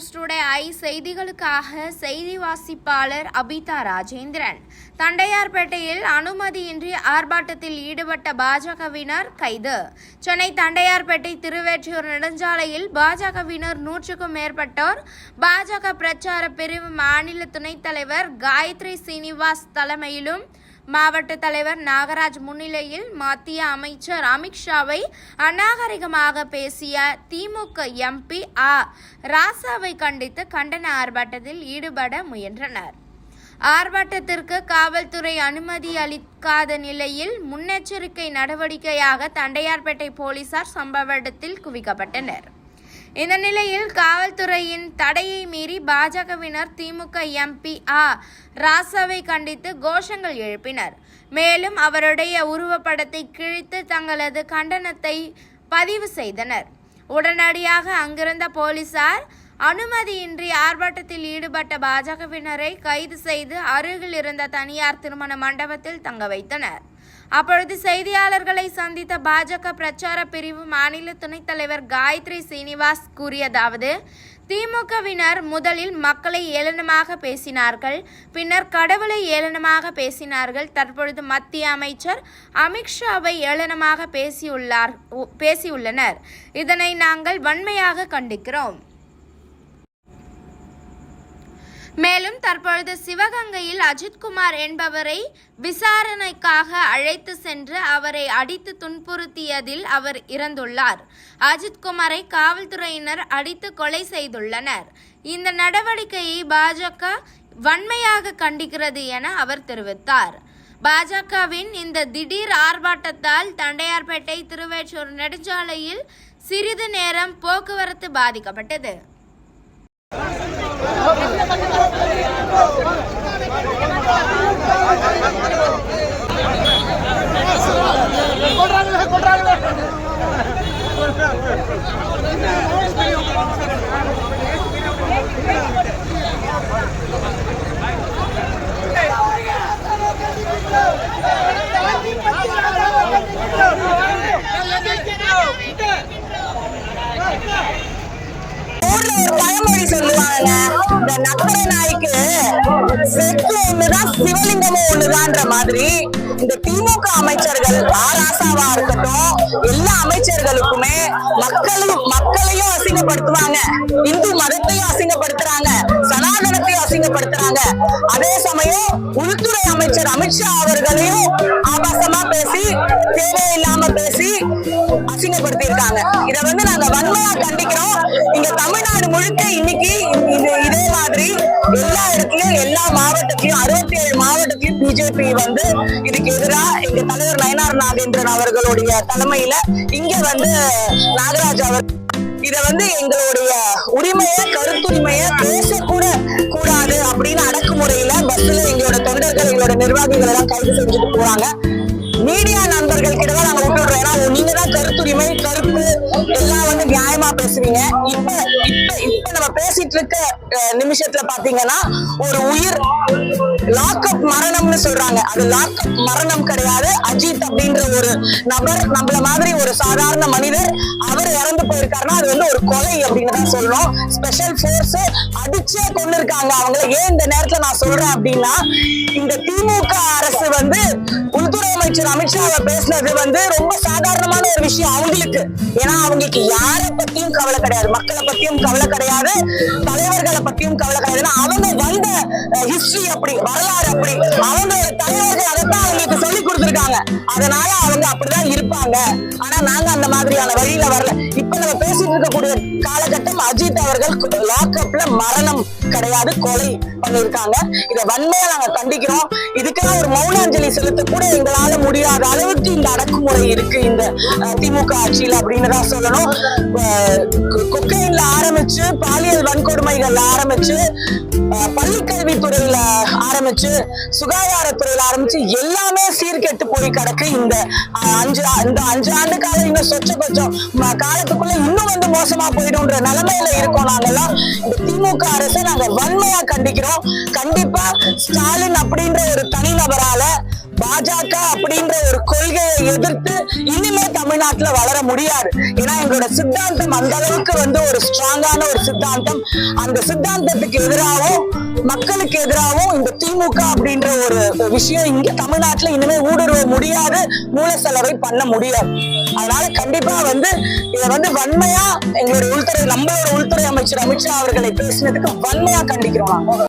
News today I செய்திகளுக்காக செய்தி வாசிப்பாளர் அபிதா ராஜேந்திரன். தண்டையார்பேட்டையில் அனுமதியின்றி ஆர்ப்பாட்டத்தில் ஈடுபட்ட பாஜகவினர் கைது. சென்னை தண்டையார்பேட்டை திருவேற்றியூர் நெடுஞ்சாலையில் பாஜகவினர் நூற்றுக்கும் மேற்பட்டோர் பாஜக பிரச்சார பிரிவு மாநில துணைத் தலைவர் காயத்ரி சீனிவாஸ் தலைமையிலும் மாவட்ட தலைவர் நாகராஜ் முன்னிலையில் மத்திய அமைச்சர் அமித்ஷாவை அநாகரிகமாக பேசிய திமுக எம்பி ஆ. ராசாவை கண்டித்து கண்டன ஆர்ப்பாட்டத்தில் ஈடுபட முயன்றனர். ஆர்ப்பாட்டத்திற்கு காவல்துறை அனுமதி அளிக்காத நிலையில் முன்னெச்சரிக்கை நடவடிக்கையாக தண்டையார்பேட்டை போலீசார் சம்பவ இடத்தில் குவிக்கப்பட்டனர். இந்த நிலையில் காவல்துறையின் தடையை மீறி பாஜகவினர் திமுக எம்பி ஆ. ராசாவை கண்டித்து கோஷங்கள் எழுப்பினர். மேலும் அவருடைய உருவப்படத்தை கிழித்து தங்களது கண்டனத்தை பதிவு செய்தனர். உடனடியாக அங்கிருந்த போலீசார் அனுமதியின்றி ஆர்ப்பாட்டத்தில் ஈடுபட்ட பாஜகவினரை கைது செய்து அருகில் இருந்த தனியார் திருமண மண்டபத்தில் தங்க வைத்தனர். அப்பொழுது செய்தியாளர்களை சந்தித்த பாஜக பிரச்சார பிரிவு மாநில துணைத் தலைவர் காயத்ரி சீனிவாஸ் கூறியதாவது திமுகவினர் முதலில் மக்களை ஏளனமாக பேசினார்கள் பின்னர் கடவுளை ஏளனமாக பேசினார்கள். தற்பொழுது மத்திய அமைச்சர் அமித்ஷாவை ஏளனமாக பேசியுள்ளார் பேசியுள்ளனர். இதனை நாங்கள் வன்மையாக கண்டிக்கிறோம். மேலும் தற்பொழுது சிவகங்கையில் அஜித்குமார் என்பவரை விசாரணைக்காக அழைத்து சென்று அவரை அடித்து துன்புறுத்தியதில் அவர் இறந்துள்ளார். அஜித்குமாரை காவல்துறையினர் அடித்து கொலை செய்துள்ளனர். இந்த நடவடிக்கையை பாஜக வன்மையாக கண்டிக்கிறது என அவர் தெரிவித்தார். பாஜகவின் இந்த திடீர் ஆர்ப்பாட்டத்தால் தண்டையார்பேட்டை திருவேற்றூர் நெடுஞ்சாலையில் சிறிது நேரம் போக்குவரத்து பாதிக்கப்பட்டது. ஊர்ல சொல்லுவாங்க இந்த நக்கரை நாய்க்கு செட்ல ஒண்ணுதான் சிவலிங்கமும் ஒண்ணுதான்ற மாதிரி இந்த திமுக அமைச்சர்கள் ஆராசாவா இருக்கட்டும் எல்லா அமைச்சர்களுக்குமே மக்களும் மக்களையும் அசிங்கப்படுத்துவாங்க. இந்து மதத்தையும் அசிங்கப்படுத்துறாங்க சனாதனத்தையும் அசிங்கப்படுத்துறாங்க. அதே சமயம் உள்துறை அமைச்சர் அமித்ஷா அவர்களையும் ஆபாசமா பேசி தேவையில்லாம பேசி அசிங்கப்படுத்தி இருக்காங்க இத வந்து நாங்க வன்மையா கண்டிக்கிறோம். இங்க தமிழ்நாடு முழுக்க இன்னைக்கு எல்லா இடத்துலயும் எல்லா மாவட்டத்திலயும் அறுபத்தி ஏழு மாவட்டத்திலயும் பிஜேபி வந்து இதுக்கு எதிரா எங்க தலைவர் நயனார் நாகேந்திரன் அவர்களுடைய தலைமையில இங்க வந்து நாகராஜ் அவர் இத வந்து எங்களுடைய உரிமைய கருத்துரிமைய பேசக்கூட கூடாது அப்படின்னு அடக்குமுறையில பஸ்ல எங்களோட தொண்டர்கள் எங்களோட நிர்வாகிகள் எல்லாம் கைது செஞ்சுட்டு போறாங்க. மீடியா நண்பர்கள் கிட்ட தான் நாங்க விட்டுடுறோம் ஏன்னா நீங்க தான் கருத்துரிமை கருத்து எல்லாம் வந்து நியாயமா பேசுவீங்க இப்ப இப்ப பேசிட்டு இருக்க நிமிஷத்துல பாத்தீங்கன்னா ஒரு உயிர் லாக்அப் மரணம்னு சொல்றாங்க. அது லாக்அப் மரணம் கிடையாது. அஜித் அப்படின்ற ஒரு நபர் நம்மள மாதிரி ஒரு சாதாரண மனிதர் அவர் இறந்து போயிருக்காருன்னா அது வந்து ஒரு கொலை அப்படின்னு தான் சொல்லணும் ஸ்பெஷல் போர்ஸ் அடிச்சே கொண்டு இருக்காங்க அவங்கள. ஏன் இந்த நேரத்துல நான் சொல்றேன் அப்படின்னா இந்த திமுக அரசு வந்து உள்துறை அமைச்சர் அமித்ஷாவை பேசுனது வந்து ரொம்ப சாதாரணமான விஷயம் அவங்களுக்கு. ஏன்னா அவங்களுக்கு யாரை பத்தியும் கவலை கிடையாது. மக்களை பத்தியும் கவலை கிடையாது. தலைவர்களை பத்தியும் கவலை கிடையாது. அவங்க வந்த ஹிஸ்டரி அப்படி வரலாறு அப்படி அவங்களோட தலைவர்கள் அதைத்தான் அவங்களுக்கு சொல்லி கொடுத்துருக்காங்க. அதனால அவங்க அப்படிதான் இருப்பாங்க. ஆனா நாங்க அந்த மாதிரியான வழியில வரல. இப்ப நம்ம பேசிட்டு இருக்கக்கூடிய காலகட்டம் அஜித் அவர்கள் லாக்அப்ல மரணம் கிடையாது கொலை பண்ணிருக்காங்க இத வன்மையா நாங்க கண்டிக்கிறோம். இதுக்கெல்லாம் ஒரு மௌனாஞ்சலி செலுத்த கூட எங்களால முடியாத அளவுக்கு இந்த அடக்குமுறை இருக்கு இந்த திமுக ஆட்சியில் அப்படின்னு தான் சொல்லணும். அஹ், கொக்கைன்ல ஆரம்பிச்சு பாலியல் வன்கொடுமைகள்ல ஆரம்பிச்சு பள்ளிக்கல்வித்துறையில ஆரம்பிச்சு சுகாதாரத்துறையில ஆரம்பிச்சு எல்லாமே சீர்கெட்டு போய் கிடக்கு இந்த அஞ்சு இந்த அஞ்சு ஆண்டு காலம் இன்னும் சொச்ச கொஞ்சம் காலத்துக்குள்ள இன்னும் மோசமா போயிடும்ன்ற நிலைமையில இருக்கோம் நாங்கெல்லாம். இந்த திமுக அரசை நாங்க வன்மையா கண்டிக்கிறோம். கண்டிப்பா ஸ்டாலின் அப்படின்ற ஒரு தனிநபர் பாஜக அப்படின்ற ஒரு கொள்கையை எதிர்த்து இனிமே தமிழ்நாட்டுல வளர முடியாது. ஏன்னா எங்களோட சித்தாந்தம் அந்த அளவுக்கு வந்து ஒரு ஸ்ட்ராங்கான ஒரு சித்தாந்தம். அந்த சித்தாந்தத்துக்கு எதிராகவும் மக்களுக்கு எதிராகவும் இந்த திமுக அப்படின்ற ஒரு விஷயம் இங்க தமிழ்நாட்டுல இனிமே ஊடுருவ முடியாது மூல செலவை பண்ண முடியாது. அதனால கண்டிப்பா வந்து இதை வந்து வன்மையா எங்களுடைய உள்துறை நம்மளோட உள்துறை அமைச்சர் அமித்ஷா அவர்களை பேசினதுக்கு வன்மையா கண்டிக்கிறோம் நாங்க.